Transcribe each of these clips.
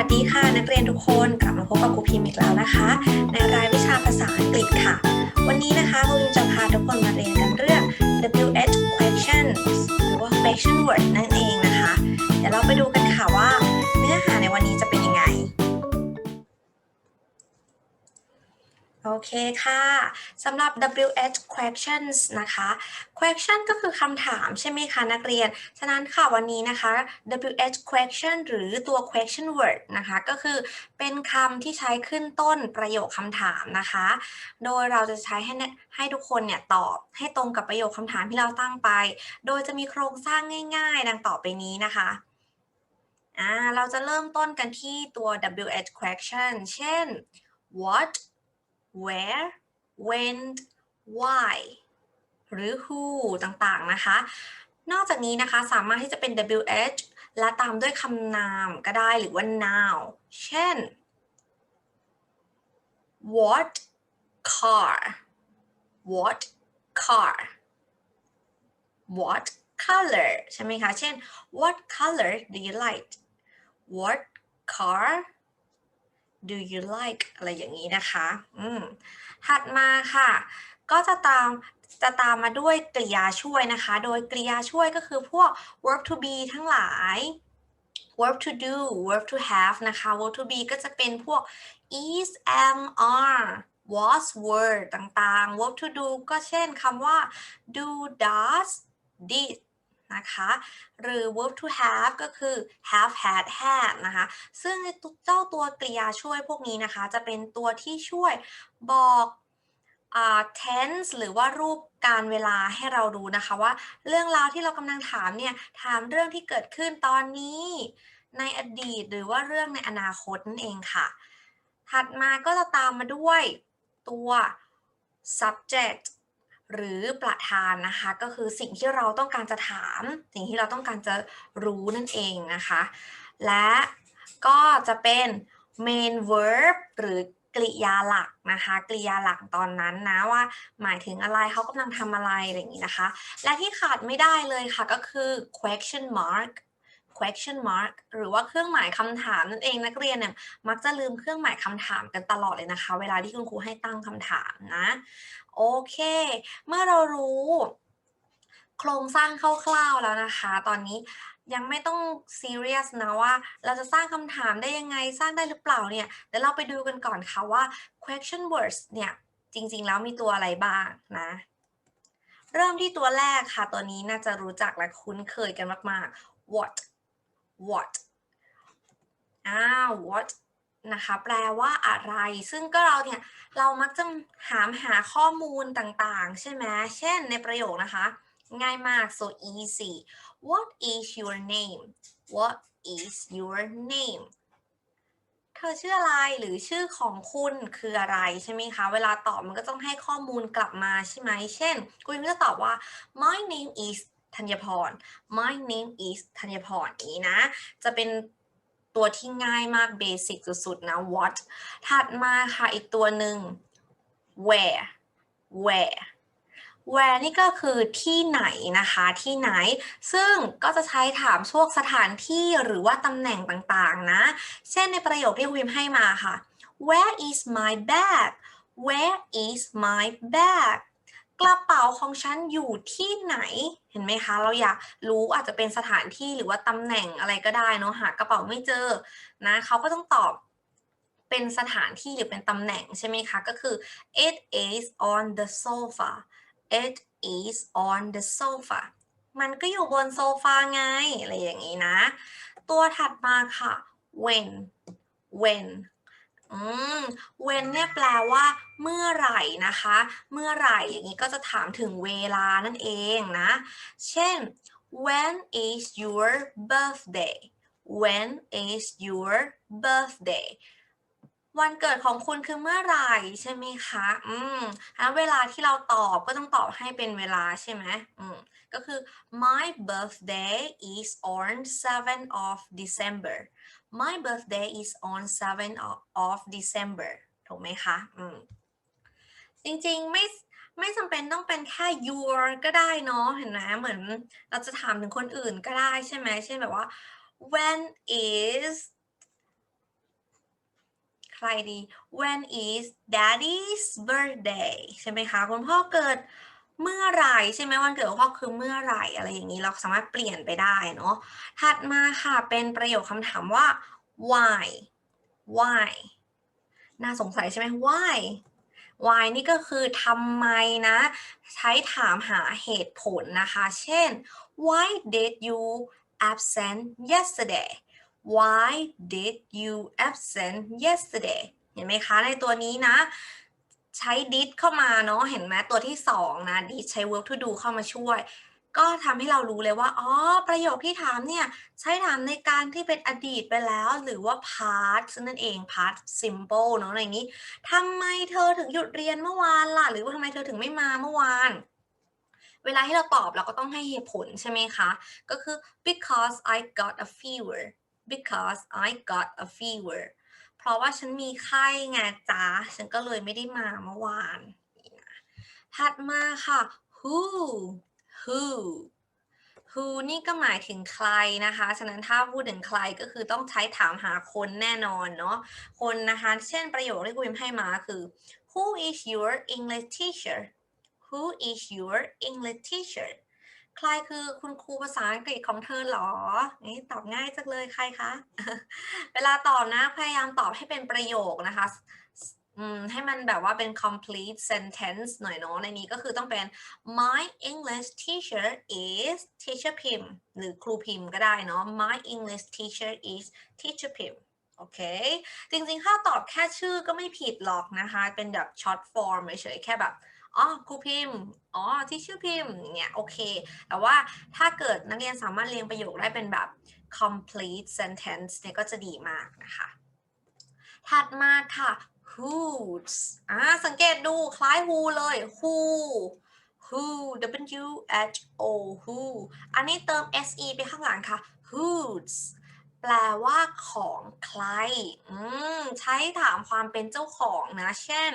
วัสดีค่ะ นักเรียนทุกคนกลับมาพบกับครูพิมพ์อีกแล้วนะคะ ในรายวิชาภาษาอังกฤษค่ะ วันนี้นะคะครูพิมจะพาทุกคนมาเรียนกันเรื่อง WH questions หรือว่า question word นั่นเองนะคะ เดี๋ยวเราไปดูกันค่ะว่า เนื้อหาในวันนี้จะเป็น โอเคค่ะสำหรับ WH questions นะคะ question ก็คือคำถามใช่ไหมคะนักเรียน ฉะนั้นค่ะวันนี้นะคะ WH question หรือตัว question word นะคะ ก็คือเป็นคำที่ใช้ขึ้นต้นประโยคคำถามนะคะ โดยเราจะใช้ให้เนทให้ทุกคนเนี่ยตอบให้ตรงกับประโยคคำถามที่เราตั้งไป โดยจะมีโครงสร้างง่ายๆ ดังต่อไปนี้นะคะอ่าเราจะเริ่มต้นกันที่ตัว WH question เช่น what where when why หรือ who ต่างๆนะคะ นอกจากนี้นะคะสามารถที่จะเป็น WH และตามด้วยคำนามก็ได้หรือว่า noun เช่น what car what car what color ใช่ไหมคะ เช่น what color do you like what car do you like อะไรอย่างนี้นะคะอืมถัดมาค่ะ ก็จะตามจะตามมาด้วยกริยาช่วยนะคะ โดยกริยาช่วยก็คือพวก verb to be ทั้งหลาย verb to do verb to have นะคะ verb to be ก็จะเป็นพวก is am are was were ต่างๆ verb to do ก็เช่นคำว่า do does did นะคะ หรือ verb to have ก็คือ have had had นะคะ ซึ่งเจ้าตัวกริยาช่วยพวกนี้นะคะ จะเป็นตัวที่ช่วยบอกอ่า tense หรือว่ารูปการเวลาให้เรารู้นะคะว่าเรื่องราวที่เรากำลังถามเนี่ย ถามเรื่องที่เกิดขึ้นตอนนี้ในอดีตหรือว่าเรื่องในอนาคตนั่นเองค่ะ ถัดมาก็จะตามมาด้วยตัว subject หรือประธานนะคะก็คือสิ่งที่เราต้องการจะถาม สิ่งที่เราต้องการจะรู้นั่นเองนะคะ และก็จะเป็น main verb หรือกริยาหลักนะคะ กริยาหลักตอนนั้นนะว่า หมายถึงอะไรเขากำลังทำอะไรอะไรอย่างนี้นะคะ และที่ขาดไม่ได้เลยค่ะก็คือ question mark question mark หรือว่าเครื่องหมายคำถามนั่นเองนักเรียนเนี่ยมักจะลืมเครื่องหมายคำถามกันตลอดเลยนะคะ เวลาที่คุณครูให้ตั้งคำถามนะ โอเค เมื่อเรารู้ โครงสร้างคร่าวๆแล้วนะคะ ตอนนี้ยังไม่ต้องซีเรียสนะว่า เราจะสร้างคำถามได้ยังไงสร้างได้หรือเปล่าเนี่ยเดี๋ยวเราไปดูกันก่อนค่ะว่า question words เนี่ยจริงๆ แล้วมีตัวอะไรบ้างนะ เริ่มที่ตัวแรกค่ะ ตัวนี้น่าจะรู้จักและคุ้นเคยกันมากๆ what what อ่า what นะคะแปลว่าอะไร ซึ่งก็เราเนี่ย เรามักจะหามหาข้อมูลต่างๆ ใช่ไหมเช่นในประโยคนะคะ ง่ายมาก so easy what is your name what is your name เธอชื่ออะไรหรือชื่อของคุณคืออะไรใช่ไหมคะ เวลาตอบมันก็ต้องให้ข้อมูลกลับมาใช่ไหม เช่น คุณก็จะตอบว่า my name is ธัญพร my name is ธัญพรนี้นะ จะเป็นตัวที่ง่ายมากเบสิกสุดๆนะ what ถัดมาค่ะอีกตัวหนึ่ง where where where นี่ก็คือที่ไหนนะคะที่ไหน ซึ่งก็จะใช้ถามพวกสถานที่หรือว่าตำแหน่งต่างๆนะ เช่นในประโยคที่คุมให้มาค่ะ where is my bag where is my bag กระเป๋าของฉันอยู่ที่ไหนเห็นไหมคะ เราอยากรู้อาจจะเป็นสถานที่หรือว่าตำแหน่งอะไรก็ได้เนาะหากระเป๋าไม่เจอนะเขาก็ต้องตอบเป็นสถานที่หรือเป็นตำแหน่งใช่ไหมคะ ก็คือ it is on the sofa it is on the sofa มันก็อยู่บนโซฟาไง อะไรอย่างนี้นะ ตัวถัดมาค่ะ when when อืม when เนี่ยแปลว่า เมื่อไหร่นะคะ เมื่อไหร่อย่างนี้ก็จะถามถึงเวลานั่นเองนะ เช่น when is your birthday when is your birthday วันเกิดของคุณคือเมื่อไหร่ใช่ไหมคะ อืมแล้วเวลาที่เราตอบก็ต้องตอบให้เป็นเวลาใช่ไหมอืม ก็คือ my birthday is on 7 of December my birthday is on 7 of- of December ถูกไหมคะอืมจริงๆไม่ไม่จำเป็นต้องเป็นแค่ your ก็ได้เนาะเห็นไหมเหมือนเราจะถามถึงคนอื่นก็ได้ใช่ไหมเช่นแบบว่า when is ใครดี when is daddy's birthday ใช่ไหมคะ คุณพ่อเกิด เมื่อไรใช่ไหมวันเกิดของพ่อคือเมื่อไรอะไรอย่างนี้เราสามารถเปลี่ยนไปได้เนาะถัดมาค่ะเป็นประโยคคำถามว่า why why น่าสงสัยใช่ไหม why why นี่ก็คือทำไมนะ ใช้ถามหาเหตุผลนะคะ เช่น why did you absent yesterday why did you absent yesterday เห็นไหมคะในตัวนี้นะ ใช้ did เข้ามาเนาะเห็นไหมตัวที่สองนะ did ใช้ verb to do เข้ามาช่วย ก็ทำให้เรารู้เลยว่า อ๋อ ประโยคที่ถามเนี่ย ใช้ถามในการที่เป็นอดีตไปแล้ว หรือว่า past นั่นเอง past simple เนาะในนี้ทำไมเธอถึงหยุดเรียนเมื่อวานล่ะ หรือว่าทำไมเธอถึงไม่มาเมื่อวานเวลาที่เราตอบเราก็ต้องให้เหตุผลใช่ไหมคะ ก็คือ because I got a fever because I got a fever เพราะว่าฉันมีไข้ไงจ๊ะฉันก็เลยไม่ได้มาเมื่อวานถัดมาค่ะ who who who นี่ก็หมายถึงใครนะคะ ฉะนั้นถ้าพูดถึงใครก็คือต้องใช้ถามหาคนแน่นอนเนาะ คนนะคะ เช่นประโยคที่คุณพิมให้มาคือ who is your English teacher who is your English teacher ใครคือคุณครูภาษาอังกฤษของเธอหรอ นี่ตอบง่ายจังเลยใครคะ เวลาตอบนะพยายามตอบให้เป็นประโยคนะคะให้มันแบบว่าเป็น complete sentence หน่อยเนาะ ในนี้ก็คือต้องเป็น my English teacher is teacher Pim หรือครูพิมก็ได้เนาะ my English teacher is teacher Pim โอเค จริงๆ ถ้าตอบแค่ชื่อก็ไม่ผิดหรอกนะคะ เป็นแบบ short form เฉยๆแค่แบบ อ๋อครูพิมพ์อ๋อที่ชื่อพิมพ์อย่างเงี้ยโอเค แต่ว่าถ้าเกิดนักเรียนสามารถเรียงประโยคได้เป็นแบบ complete sentence เนี่ยก็จะดีมากนะคะ ถัดมาค่ะ whose อ่าสังเกตดูคล้าย who เลย who who w h o who อันนี้เติม se ไปข้างหลังค่ะ whose แปลว่าของใครอืมใช้ถามความเป็นเจ้าของนะ เช่น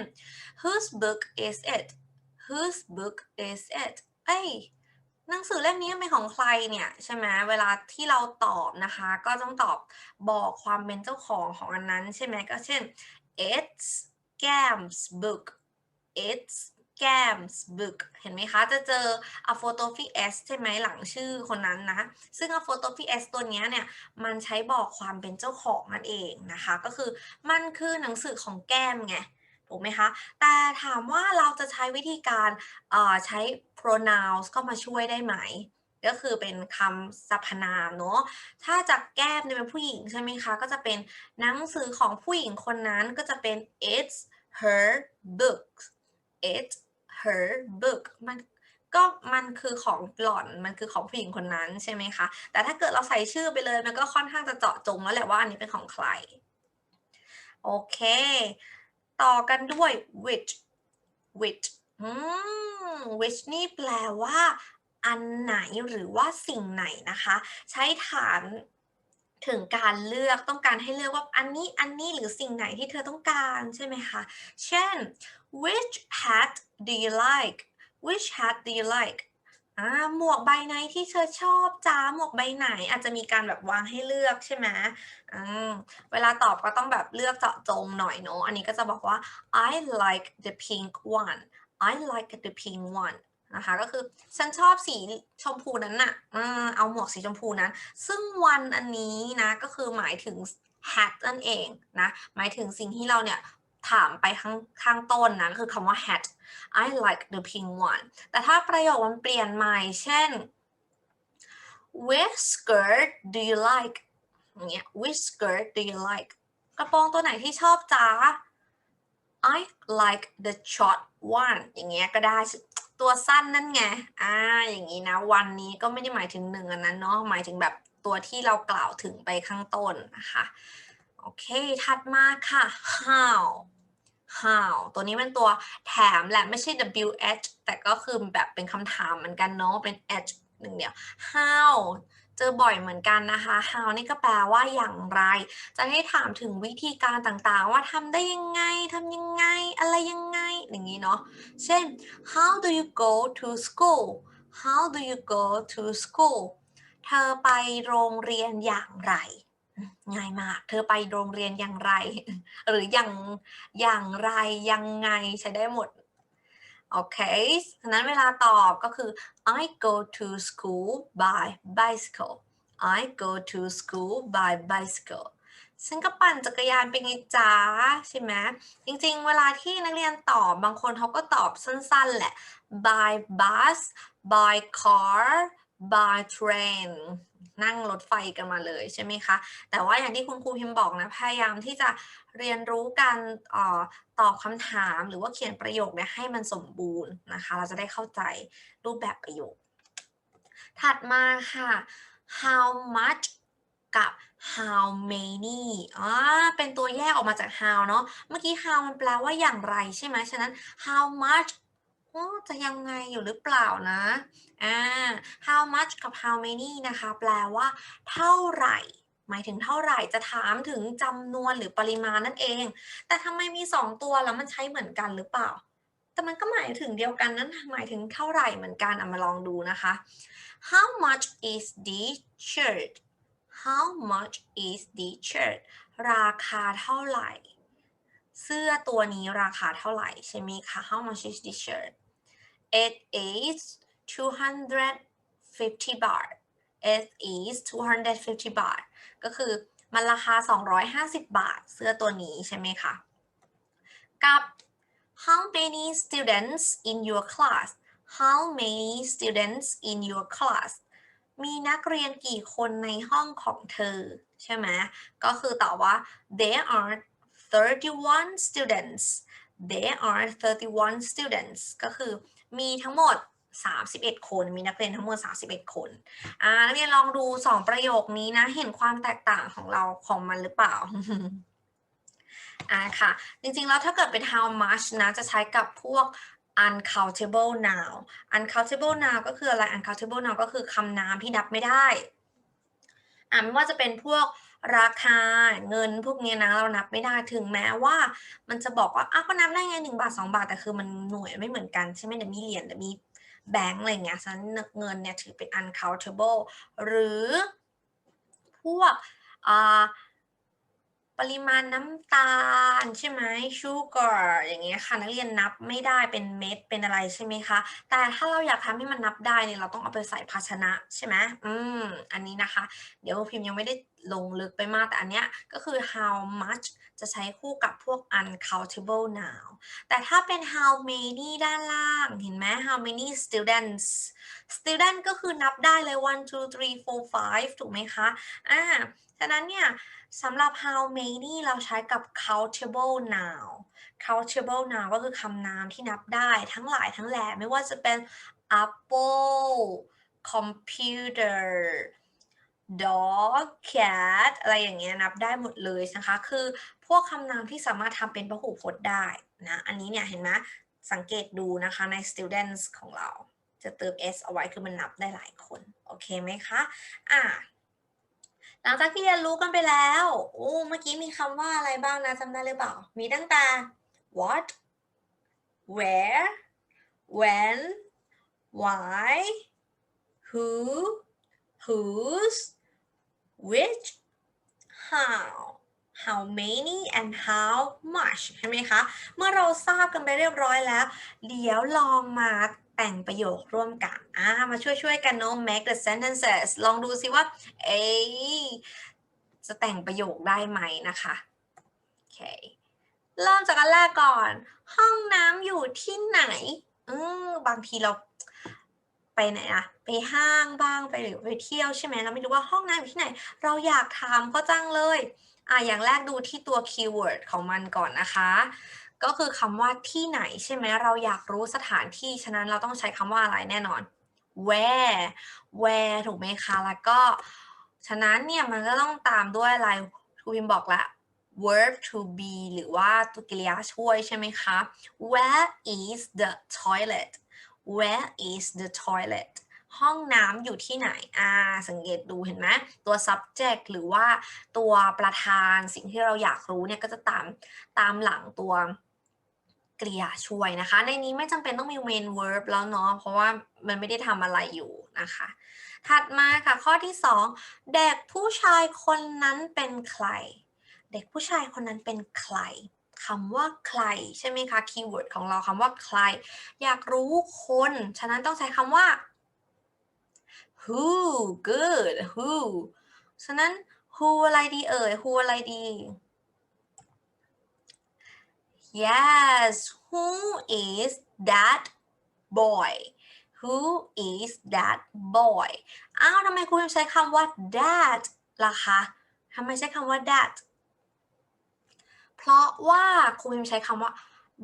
whose book is it whose book is it เอ้ยหนังสือเล่มนี้เป็นของใครเนี่ยใช่ไหมเวลาที่เราตอบนะคะ ก็ต้องตอบบอกความเป็นเจ้าของของอันนั้นใช่ไหมก็เช่น it's Gam's book it's Gam's book เห็นไหมคะ จะเจอ apostrophe s ใช่ไหมหลังชื่อคนนั้นนะ ซึ่ง apostrophe s ตัวเนี้ยเนี่ย มันใช้บอกความเป็นเจ้าของนั่นเองนะคะ ก็คือมันคือหนังสือของแก้มไง ถูกไหมคะ แต่ถามว่าเราจะใช้วิธีการใช้ pronouns เข้ามาช่วยได้ไหม ก็คือเป็นคำสรรพนามเนาะ ถ้าจากแก้มเนี่ยเป็นผู้หญิงใช่ไหมคะ ก็จะเป็นหนังสือของผู้หญิงคนนั้นก็จะเป็น it's her book it's her book มันก็มันคือของหล่อนมันคือของผู้หญิงคนนั้นใช่ไหมคะ แต่ถ้าเกิดเราใส่ชื่อไปเลยมันก็ค่อนข้างจะเจาะจงแล้วแหละว่าอันนี้เป็นของใคร โอเค ต่อกันด้วย which which อืม which นี่แปลว่า อันไหนหรือว่าสิ่งไหนนะคะ ใช้ถามถึงการเลือกต้องการให้เลือกว่าอันนี้อันนี้หรือสิ่งไหนที่เธอต้องการใช่ไหมคะ เช่น which hat do you like which hat do you like อ่าหมวกใบไหนที่เธอชอบจ้าหมวกใบไหน อาจจะมีการแบบวางให้เลือกใช่ไหมอืมเวลาตอบก็ต้องแบบเลือกเจาะจงหน่อยเนาะอันนี้ก็จะบอกว่า I like the pink one I like the pink one นะคะก็คือฉันชอบสีชมพูนั้นน่ะอ่าเอาหมวกสีชมพูนั้น ซึ่งวันอันนี้นะก็คือหมายถึง hat นั่นเองนะหมายถึงสิ่งที่เราเนี่ย ถามไปข้างข้างต้นนะก็คือคำว่า hat I like the pink one แต่ถ้าประโยคมันเปลี่ยนใหม่ เช่น which skirt do you like อย่างเงี้ย which skirt do you like กระโปรงตัวไหนที่ชอบจ้า I like the short one อย่างเงี้ยก็ได้ตัวสั้นนั่นไง อ่า อย่างนี้นะ วันนี้ก็ไม่ได้หมายถึงหนึ่งอันนั้นเนาะ หมายถึงแบบตัวที่เรากล่าวถึงไปข้างต้นนะคะ โอเค ถัดมาค่ะ how how ตัวนี้เป็นตัวแถมแหละไม่ใช่ wh แต่ก็คือแบบเป็นคำถามเหมือนกันเนาะเป็น h หนึ่งเดียว how เจอบ่อยเหมือนกันนะคะ how นี่ก็แปลว่าอย่างไร จะให้ถามถึงวิธีการต่างๆ ว่าทำได้ยังไงทำยังไง อะไรยังไง อย่างนี้เนาะ เช่น how do you go to school how do you go to school เธอไปโรงเรียนอย่างไร ง่ายมาก เธอไปโรงเรียนอย่างไร หรืออย่างอย่างไรยังไงใช้ได้หมด โอเคฉะนั้นเวลาตอบก็คือ I go to school by bicycle I go to school by bicycle ฉันก็ปั่นจักรยานเป็นไงจ้าใช่ไหมจริงๆ เวลาที่นักเรียนตอบบางคนเขาก็ตอบสั้นๆ แหละ by bus by car by train นั่งรถไฟกันมาเลยใช่ไหมคะ แต่ว่าอย่างที่คุณครูพิมพ์บอกนะ พยายามที่จะเรียนรู้การออตอบคำถามหรือว่าเขียนประโยคเนี่ยให้มันสมบูรณ์นะคะ เราจะได้เข้าใจรูปแบบประโยค ถัดมาค่ะ how much กับ how many อ่าเป็นตัวแยกออกมาจาก how เนาะ เมื่อกี้ how มันแปลว่าอย่างไรใช่ไหม ฉะนั้น how much โอ้จะยังไงอยู่หรือเปล่านะ อ่า how much กับ how many นะคะ แปลว่า เท่าไหร่ หมายถึงเท่าไหร่จะถามถึงจำนวนหรือปริมาณนั่นเอง แต่ทำไมมีสองตัวแล้วมันใช้เหมือนกันหรือเปล่า แต่มันก็หมายถึงเดียวกันนั้นหมายถึงเท่าไหร่เหมือนกันเอามาลองดูนะคะ how much is the shirt how much is the shirt ราคาเท่าไหร่ เสื้อตัวนี้ราคาเท่าไหร่ใช่ไหมคะ how much is the shirt it is 250 baht it is 250 baht ก็คือมันราคา 250 บาท เสื้อตัวนี้ใช่ไหมคะ กับ how many students in your class how many students in your class มีนักเรียนกี่คนในห้องของเธอ ใช่ไหม ก็คือตอบว่า there are 31 students there are 31 students ก็คือ มีทั้งหมด 31 คน มีนักเรียนทั้งหมด 31 คนอ่านักเรียนลองดู 2 ประโยคนี้นะ เห็นความแตกต่างของเราของมันหรือเปล่าอ่าค่ะ จริงๆ แล้วถ้าเกิดเป็น how much นะ จะใช้กับพวก uncountable noun uncountable noun ก็คืออะไร uncountable noun ก็คือคำนามที่นับไม่ได้ อ่าไม่ว่าจะเป็นพวก ราคาเงินพวกนี้นะเรานับไม่ได้ถึงแม้ว่า มันจะบอกว่าอ้าวก็นับได้ไงหนึ่งบาทสองบาทแต่คือมันหน่วยไม่เหมือนกันใช่ไหมเดี๋ยวมีเหรียญเดี๋ยวมีแบงก์อะไรเงี้ยฉะนั้นเงินเนี่ยถือเป็น uncountable หรือพวกอ่าปริมาณน้ำตาลใช่ไหม sugar อย่างเงี้ยค่ะนักเรียนนับไม่ได้เป็นเม็ดเป็นอะไรใช่ไหมคะแต่ถ้าเราอยากทำให้มันนับได้เนี่ยเราต้องเอาไปใส่ภาชนะใช่ไหมอืมอันนี้นะคะ เดี๋ยวพิมพ์ยังไม่ได้ ลงลึกไปมากแต่อันเนี้ยก็คือ how much จะใช้คู่กับพวก uncountable noun แต่ถ้าเป็น how many ด้านล่าง เห็นไหม how many students student ก็คือนับได้เลย one two three four five ถูกไหมคะ อ่า ฉะนั้นเนี่ยสำหรับ how many เราใช้กับ countable noun countable noun ก็คือคำนามที่นับได้ทั้งหลายทั้งแหล่ไม่ว่าจะเป็น apple computer dog cat อะไรอย่างเงี้ยนับได้หมดเลยนะคะ คือพวกคำนามที่สามารถทำเป็นพหูพจน์ได้นะ อันนี้เนี่ยเห็นไหมสังเกตดูนะคะใน students ของเรา จะเติม s เอาไว้คือมันนับได้หลายคน โอเคไหมคะอ่าหลังจากที่เรียนรู้กันไปแล้วโอ้เมื่อกี้มีคำว่าอะไรบ้างนะจำได้หรือเปล่า มีตั้งแต่ what where when why who whose which how how many and how much ใช่ไหมคะ เมื่อเราทราบกันไปเรียบร้อยแล้ว เดี๋ยวลองมาแต่งประโยคร่วมกันอ่ามาช่วยช่วยๆกันเนาะ make the sentences ลองดูซิว่า เอ๊จะแต่งประโยคได้ไหมนะคะโอเคเริ่มจากอันแรกก่อน ห้องน้ำอยู่ที่ไหน อืมบางทีเรา ไปไหนอะไปห้างบ้างไปหรือไปเที่ยวใช่ไหมเราไม่รู้ว่าห้องน้ำอยู่ที่ไหน เราอยากถามก็จังเลยอะอย่างแรกดูที่ตัวคีย์เวิร์ดของมันก่อนนะคะ ก็คือคำว่าที่ไหนใช่ไหมเราอยากรู้สถานที่ฉะนั้นเราต้องใช้คำว่าอะไรแน่นอน where where ถูกไหมคะ แล้วก็ ฉะนั้นเนี่ยมันก็ต้องตามด้วยอะไรครูพิมบอกล้ว verb to be หรือว่าตัวกริยาช่วยใช่ไหมคะ where is the toilet where is the toilet ห้องน้ำอยู่ที่ไหน อ่า สังเกตดูเห็นไหมตัว subject หรือว่าตัวประธานสิ่งที่เราอยากรู้เนี่ยก็จะตามตามหลังตัวกริยาช่วยนะคะ ในนี้ไม่จำเป็นต้องมี main verb แล้วเนาะ เพราะว่ามันไม่ได้ทำอะไรอยู่นะคะ ถัดมาค่ะข้อที่ 2 เด็กผู้ชายคนนั้นเป็นใคร เด็กผู้ชายคนนั้นเป็นใคร คำว่าใครใช่ไหมคะคีย์เวิร์ดของเราคำว่าใคร อยากรู้คน ฉะนั้นต้องใช้คำว่า who good who ฉะนั้น who อะไรดีเอ่ย who อะไรดี yes who is that boy who is that boy อ้าวทำไมคุณใช้คำว่า that ล่ะคะทำไมใช้คำว่า that เพราะว่าครูพิมใช้คำว่า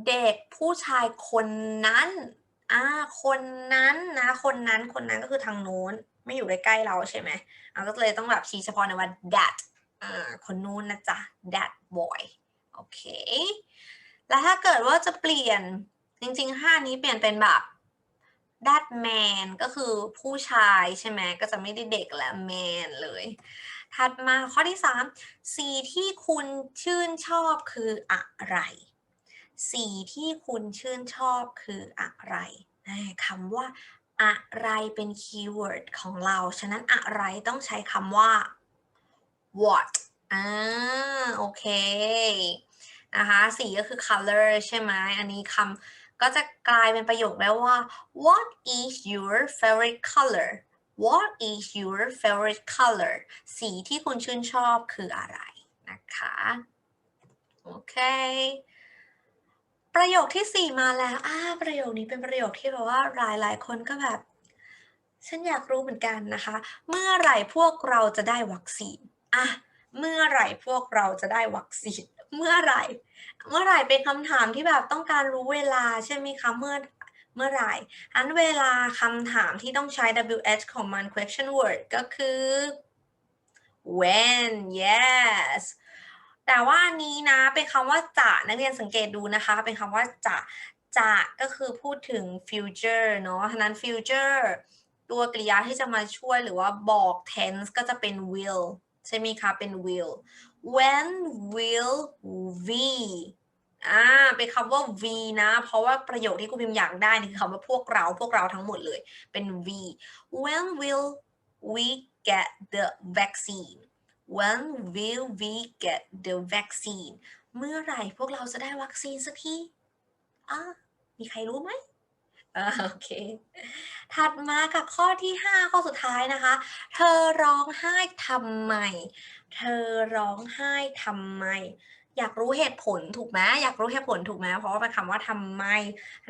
เด็กผู้ชายคนนั้นอ่าคนนั้นนะ คนนั้นคนนั้นก็คือทางโน้น ไม่อยู่ใกล้ๆเราใช่ไหมเราก็เลยต้องแบบชี้เฉพาะในว่า that อ่าคนนู้นนะจ๊ะ that boy โอเค แล้วถ้าเกิดว่าจะเปลี่ยนจริงๆห้านี้เปลี่ยนเป็นแบบ that man ก็คือผู้ชายใช่ไหมก็จะไม่ได้เด็กและ man เลย ถัดมาข้อที่ 3 สีที่คุณชื่นชอบคืออะไร สีที่คุณชื่นชอบคืออะไรคำว่าอะไรเป็นคีย์เวิร์ดของเรา ฉะนั้นอะไรต้องใช้คำว่า what อ่าโอเคนะคะสีก็คือ color ใช่ไหมอันนี้คำ ก็จะกลายเป็นประโยคได้ว่า what is your favorite color what is your favorite color สีที่คุณชื่นชอบคืออะไรนะคะ โอเค ประโยคที่ 4 มาแล้วอ่าประโยคนี้เป็นประโยคที่แบบว่าหลายหลายคนก็แบบ ฉันอยากรู้เหมือนกันนะคะ เมื่อไหร่พวกเราจะได้วัคซีนอะเมื่อไหร่พวกเราจะได้วัคซีน เมื่อไหร่ เมื่อไหร่เป็นคำถามที่แบบต้องการรู้เวลาใช่ไหมคะเมื่อเมื่อไหร่อันเวลาคำถามที่ต้องใช้ WH ของมัน question word ก็คือ when yes แต่ว่าอันนี้นะเป็นคำว่าจะนักเรียนสังเกตดูนะคะ เป็นคำว่าจะจะก็คือพูดถึง future เนาะฉะนั้น future ตัวกริยาที่จะมาช่วยหรือว่าบอก tense ก็จะเป็น will ใช่ไหมคะ เป็น will when will we อ่าเป็นคำว่า v นะ เพราะว่าประโยคที่ครูพิมพ์อยากได้นี่คือคำว่าพวกเราพวกเราทั้งหมดเลย เป็น v when will we get the vaccine when will we get the vaccine เมื่อไหร่พวกเราจะได้วัคซีนสักทีอ่ามีใครรู้ไหม โอเค ถัดมากับข้อที่ 5 ข้อสุดท้ายนะคะ เธอร้องไห้ทำไม เธอร้องไห้ทำไม อยากรู้เหตุผลถูกไหมอยากรู้เหตุผลถูกไหมเพราะว่าเป็นคำว่าทำไม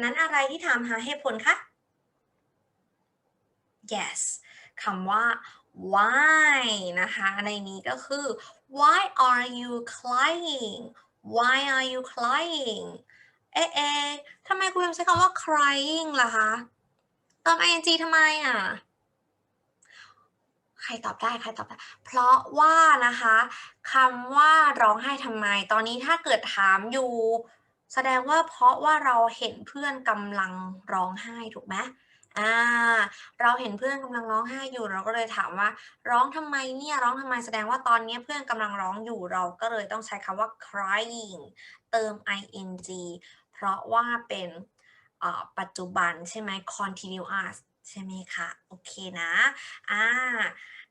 นั้นอะไรที่ถามหาเหตุผลคะ yes คำว่า why นะคะ ในนี้ก็คือ why are you crying why are you crying เอ๊ะเอ๊ะทำไมคุณยังใช้คำว่า crying ล่ะคะเติม ing ทำไมอะ ใครตอบได้ใครตอบได้ เพราะว่านะคะคำว่าร้องไห้ทำไม ตอนนี้ถ้าเกิดถามอยู่ แสดงว่าเพราะว่าเราเห็นเพื่อนกำลังร้องไห้ถูกไหมอ่า เราเห็นเพื่อนกำลังร้องไห้อยู่เราก็เลยถามว่า ร้องทำไมเนี่ยร้องทำไมแสดงว่าตอนนี้เพื่อนกำลังร้องอยู่เราก็เลยต้องใช้คำว่า crying เติม ing เพราะว่าเป็นปัจจุบันใช่ไหม continuous ใช่ไหมคะ โอเคนะอ่า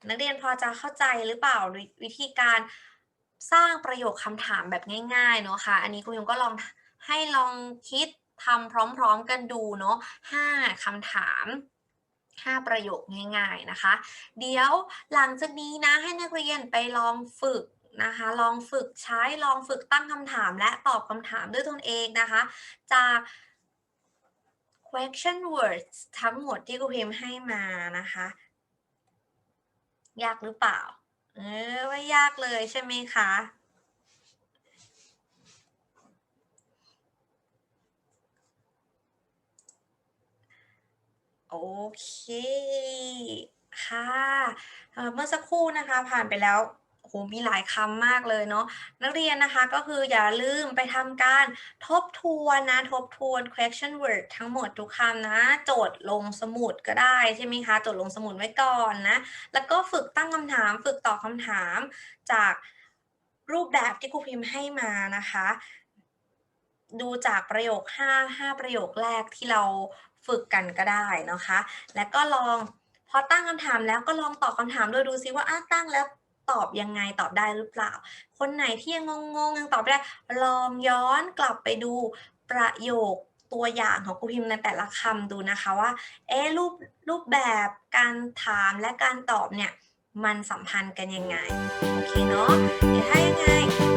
นักเรียนพอจะเข้าใจหรือเปล่าวิธีการสร้างประโยคคำถามแบบง่ายๆเนาะคะ่ะ อันนี้คุณยงก็ลองให้ลองคิดทำพร้อมๆกันดูเนาะห้าคำถาม5ประโยคง่ายๆนะคะ เดี๋ยวหลังจากนี้นะให้นักเรียนไปลองฝึก นะคะ ลองฝึกใช้ลองฝึกตั้งคำถามและตอบคำถามด้วยตนเองนะคะ จาก question words ทั้งหมดที่ครูพิมพ์ให้มานะคะ ยากหรือเปล่า เออไม่ยากเลยใช่ไหมคะโอเค ค่ะ เมื่อสักครู่นะคะผ่านไปแล้ว โหมีหลายคำมากเลยเนาะนักเรียนนะคะก็คืออย่าลืมไปทำการทบทวนนะ ทบทวน question word ทั้งหมดทุกคำนะ โจทย์ลงสมุดก็ได้ใช่ไหมคะ โจทย์ลงสมุดไว้ก่อนนะ แล้วก็ฝึกตั้งคำถาม ฝึกตอบคำถามจากรูปแบบที่ครูพิมพ์ให้มานะคะ ดูจากประโยค 5 5 ประโยคแรกที่เราฝึกกันก็ได้นะคะ แล้วก็ลองพอตั้งคำถามแล้วก็ลองตอบคำถามด้วยดูซิว่าอ้าตั้งแล้ว ตอบยังไงตอบได้หรือเปล่า คนไหนที่ยังงงๆยังตอบไม่ได้ ลองย้อนกลับไปดูประโยคตัวอย่างของครูพิมพ์ในแต่ละคำดูนะคะว่า เอ๊รูปรูปแบบการถามและการตอบเนี่ย มันสัมพันธ์กันยังไง โอเคเนาะเดี๋ยวถ้ายังไง